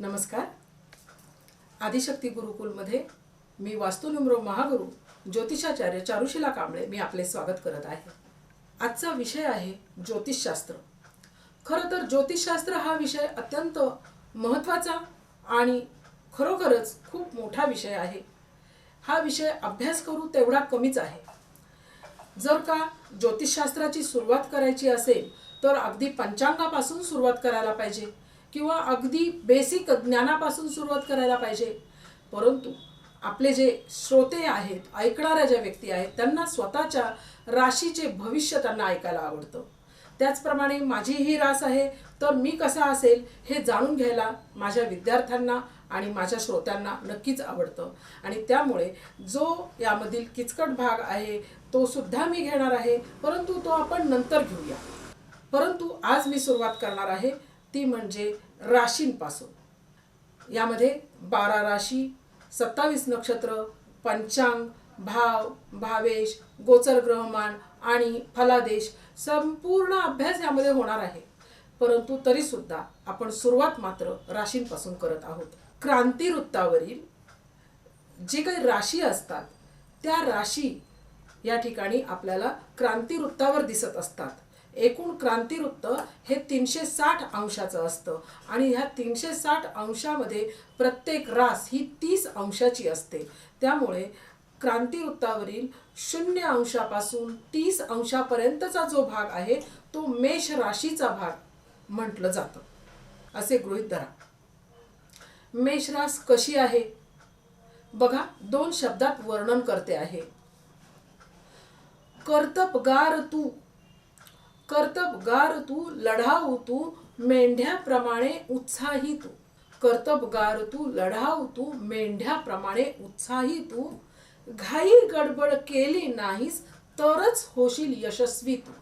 नमस्कार. आदिशक्ती गुरुकुलमध्ये मी वास्तुनिम्रो महागुरु ज्योतिषाचार्य चारुशिला कांबळे मी आपले स्वागत करत आहे. आजचा विषय आहे ज्योतिषशास्त्र. खरं तर ज्योतिषशास्त्र हा विषय अत्यंत महत्त्वाचा आणि खरोखरच खूप मोठा विषय आहे. हा विषय अभ्यास करू तेवढा कमीच आहे. जर का ज्योतिषशास्त्राची सुरुवात करायची असेल तर अगदी पंचांगापासून सुरुवात करायला पाहिजे. किंवा अगदी बेसिक ज्ञानापासून सुरुवात करायला पाहिजे. परंतु आपले जे श्रोते आहेत ऐकणाऱ्या ज्या व्यक्ती आहेत त्यांना स्वतःच्या राशीचे भविष्य त्यांना ऐकायला आवडतं. त्याचप्रमाणे माझी ही रास आहे तर मी कसा असेल हे जाणून घ्यायला माझ्या विद्यार्थ्यांना आणि माझ्या श्रोत्यांना नक्कीच आवडतं. आणि त्यामुळे जो यामधील किचकट भाग आहे तो सुद्धा मी घेणार आहे परंतु तो आपण नंतर घेऊया. परंतु आज मी सुरुवात करणार आहे ती म्हणजे राशींपासून. यामध्ये बारा राशी सत्तावीस नक्षत्र पंचांग भाव भावेश गोचर ग्रहमान आणि फलादेश संपूर्ण अभ्यास यामध्ये होणार आहे. परंतु तरीसुद्धा आपण सुरुवात मात्र राशींपासून करत आहोत. क्रांती वृत्तावरील जे काही राशी असतात त्या राशी या ठिकाणी आपल्याला क्रांती वृत्तावर दिसत असतात. एकूण क्रांती वृत्त हे तीनशे साठ अंशाचं असतं. आणि ह्या तीनशे साठ अंशामध्ये प्रत्येक रास ही तीस अंशाची असते. त्यामुळे क्रांती वृत्तावरील शून्य अंशापासून तीस अंशापर्यंतचा जो भाग आहे तो मेष राशीचा भाग म्हटलं जातं. असे गृहित धरा. मेष रास कशी आहे? बघा दोन शब्दात वर्णन करते आहे. कर्तबगार तू कर्तबगार तू लढाऊ तू मेंढ्याप्रमाणे उत्साही तू. कर्तबगार तू लढाऊ तू मेंढ्याप्रमाणे उत्साही तू. घाई गडबड केली नाहीस तरच होशील यशस्वी तू.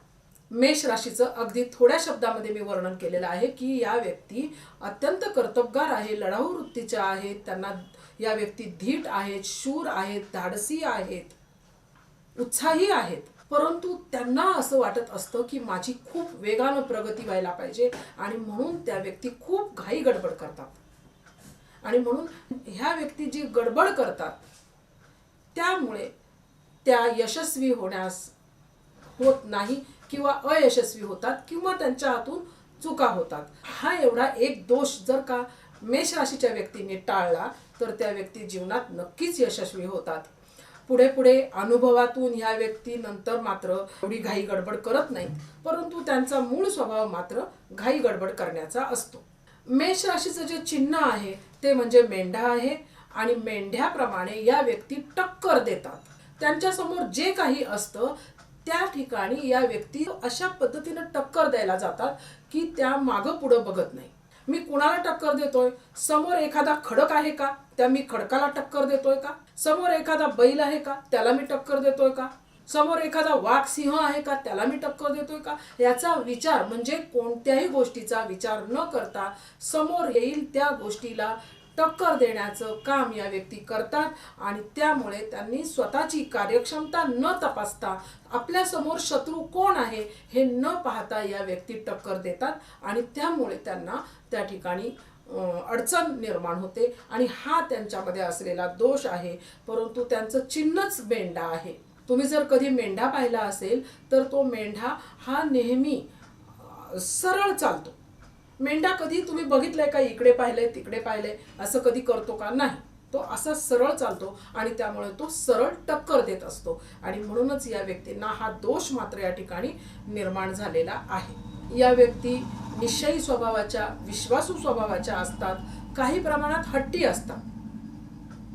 मेष राशीचं अगदी थोड्या शब्दामध्ये मी वर्णन केलेलं आहे की या व्यक्ती अत्यंत कर्तबगार आहे लढाऊ वृत्तीच्या आहेत त्यांना या व्यक्ती धीट आहेत शूर आहेत धाडसी आहेत उत्साही आहेत. परंतु त्यांना असं वाटत असतं की माझी खूप वेगानं प्रगती व्हायला पाहिजे आणि म्हणून त्या व्यक्ती खूप घाई गडबड करतात. आणि म्हणून ह्या व्यक्ती जी गडबड करतात त्यामुळे त्या यशस्वी होण्यास होत नाही किंवा अयशस्वी होतात किंवा त्यांच्या हातून चुका होतात. हा एवढा एक दोष जर का मेष राशीच्या व्यक्तीने टाळला तर त्या व्यक्ती जीवनात नक्कीच यशस्वी होतात. पुढे पुढे अनुभवातून ह्या व्यक्ती नंतर मात्र एवढी घाई गडबड करत नाहीत. परंतु त्यांचा मूळ स्वभाव मात्र घाई गडबड करण्याचा असतो. मेष राशीचं जे चिन्ह आहे ते म्हणजे मेंढा आहे आणि मेंढ्याप्रमाणे या व्यक्ती टक्कर देतात. त्यांच्यासमोर जे काही असतं त्या ठिकाणी या व्यक्ती अशा पद्धतीनं टक्कर द्यायला जातात की त्या मागं पुढं बघत नाही मी कुणाला टक्कर देतोय? समोर एखादा खडक आहे का? त्या मी खडकाला टक्कर देतोय का? समोर एखादा बैल आहे का? त्याला मी टक्कर देतोय का? समोर एखादा वाघ सिंह आहे का? त्याला मी टक्कर देतोय का? याचा विचार म्हणजे कोणत्याही गोष्टीचा विचार न करता समोर येईल त्या गोष्टीला टक्कर देण्याचं काम या व्यक्ती करतात आणि त्यामुळे त्यांनी स्वतःची कार्यक्षमता न तपासता आपल्यासमोर शत्रू कोण आहे हे न पाहता या व्यक्ती टक्कर देतात आणि त्यामुळे त्यांना त्या ठिकाणी अडचण निर्माण होते आणि हा त्यांच्यामध्ये असलेला दोष आहे. परंतु त्यांचं चिन्हच मेंढा आहे. तुम्ही जर कधी मेंढा पाहिला असेल तर तो मेंढा हा नेहमी सरळ चालतो. मेंढा कधी तुम्ही बघितलंय का? इकडे पाहिले तिकडे पाहिले असं कधी करतो का? नाही. तो असा सरळ चालतो आणि त्यामुळे तो सरळ टक्कर देत असतो. आणि म्हणूनच या व्यक्तींना हा दोष मात्र या ठिकाणी निर्माण झालेला आहे. या व्यक्ती निश्चयी स्वभावाच्या विश्वासू स्वभावाच्या असतात. काही प्रमाणात हट्टी असतात.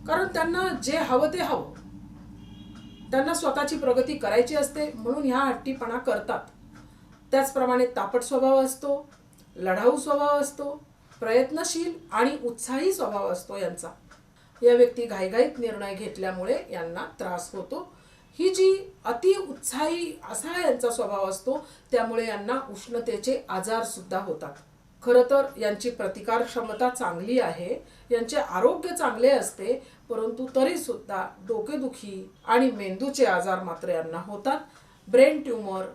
कारण त्यांना जे हवं ते हवं. त्यांना स्वतःची प्रगती करायची असते म्हणून ह्या हट्टीपणा करतात. त्याचप्रमाणे तापट स्वभाव असतो. लढाऊ स्वभाव असतो प्रयत्नशील आणि उत्साही स्वभाव असतो यांचा. या व्यक्ती घाईघाईत निर्णय घेतल्यामुळे यांना त्रास होतो. ही जी अति उत्साही असा यांचा स्वभाव असतो त्यामुळे यांना उष्णतेचे आजार सुद्धा होतात. खरं तर यांची प्रतिकार क्षमता चांगली आहे यांचे आरोग्य चांगले असते परंतु तरी सुद्धा डोकेदुखी आणि मेंदूचे आजार मात्र यांना होतात. ब्रेन ट्यूमर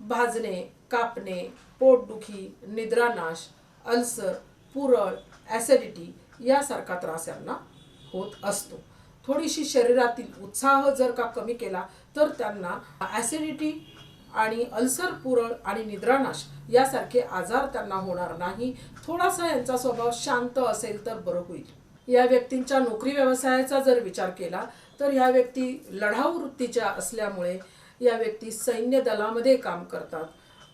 भाजणे कापणे पोटदुखी निद्रानाश अल्सर पुरळ ॲसिडिटी यासारखा त्रास यांना होत असतो. थोडीशी शरीरातील उत्साह जर का कमी केला तर त्यांना ॲसिडिटी आणि अल्सर पुरळ आणि निद्रानाश यासारखे आजार त्यांना होणार नाही. थोडासा यांचा स्वभाव शांत असेल तर बरं होईल. या व्यक्तींच्या नोकरी व्यवसायाचा जर विचार केला तर या व्यक्ती लढाऊ वृत्तीच्या असल्यामुळे या व्यक्ती सैन्य दलामध्ये काम करतात.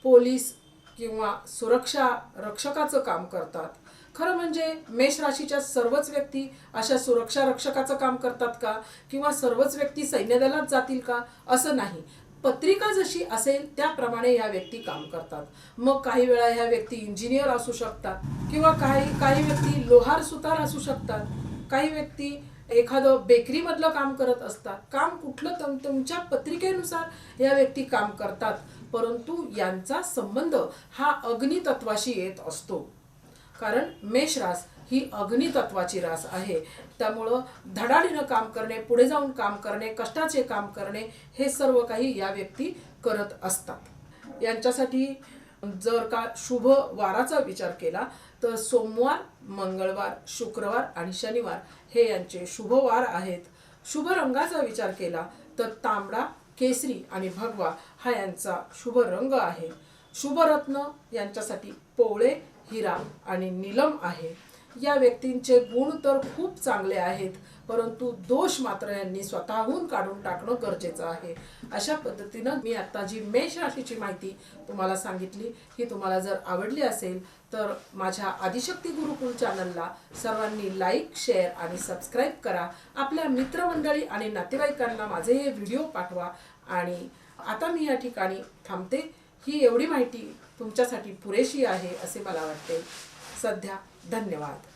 पोलीस किंवा सुरक्षा रक्षकाचं काम करतात. खरं म्हणजे मेष राशीच्या सर्वच व्यक्ती अशा सुरक्षा रक्षकाचं काम करतात का? किंवा सर्वच व्यक्ती सैन्यदलात जातील का? असं नाही. पत्रिका जशी असेल त्याप्रमाणे ह्या व्यक्ती काम करतात. मग काही वेळा ह्या व्यक्ती इंजिनियर असू शकतात किंवा काही काही व्यक्ती लोहार सुतार असू शकतात. काही व्यक्ती एखादं बेकरीमधलं काम करत असतात काम कुठलं तुम तुमच्या पत्रिकेनुसार या व्यक्ती काम करतात परंतु यांचा संबंध हा अग्नितत्वाशी येत असतो. कारण मेष रास ही अग्नितत्वाची रास आहे. त्यामुळं धडाडीनं काम करणे पुढे जाऊन काम करणे कष्टाचे काम करणे हे सर्व काही या व्यक्ती करत असतात. यांच्यासाठी जर का शुभ वाराचा विचार केला तर सोमवार मंगळवार शुक्रवार आणि शनिवार हे यांचे शुभवार आहेत. शुभ रंगाचा विचार केला तर तांबडा केसरी आणि भगवा हा यांचा शुभ रंग आहे. शुभरत्न यांच्यासाठी पोवळे हिरा आणि नीलम आहे. या व्यक्तींचे गुण तर खूप चांगले आहेत परंतु दोष मात्र यांनी स्वतःहून काढून टाकणं गरजेचं आहे. अशा पद्धतीनं मी आता जी मेष राशीची माहिती तुम्हाला सांगितली. ही तुम्हाला जर आवडली असेल तर माझ्या आदिशक्ती गुरुकुल चॅनलला सर्वांनी लाईक शेअर आणि सबस्क्राईब करा. आपल्या मित्रमंडळी आणि नातेवाईकांना माझे हे व्हिडिओ पाठवा. आणि आता मी या ठिकाणी थांबते. ही एवढी माहिती तुमच्यासाठी पुरेशी आहे असे मला वाटते. सध्या धन्यवाद.